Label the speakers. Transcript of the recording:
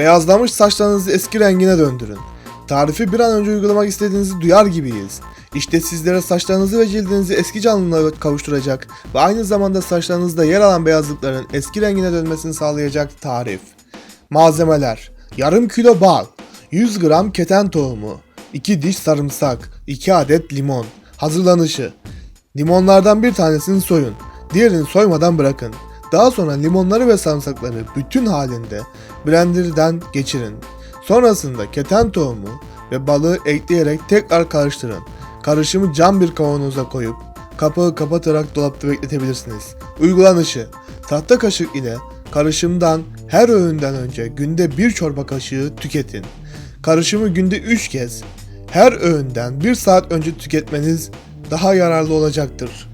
Speaker 1: Beyazlamış saçlarınızı eski rengine döndürün. Tarifi bir an önce uygulamak istediğinizi duyar gibiyiz. İşte sizlere saçlarınızı ve cildinizi eski canlılığa kavuşturacak ve aynı zamanda saçlarınızda yer alan beyazlıkların eski rengine dönmesini sağlayacak tarif. Malzemeler Yarım kilo bal 100 gram keten tohumu 2 diş sarımsak 2 adet limon Hazırlanışı Limonlardan bir tanesini soyun. Diğerini soymadan bırakın. Daha sonra limonları ve sarımsakları bütün halinde blenderdan geçirin. Sonrasında keten tohumu ve balığı ekleyerek tekrar karıştırın. Karışımı cam bir kavanoza koyup kapağı kapatarak dolapta bekletebilirsiniz. Uygulanışı Tahta kaşık ile karışımdan her öğünden önce günde bir çorba kaşığı tüketin. Karışımı günde 3 kez her öğünden 1 saat önce tüketmeniz daha yararlı olacaktır.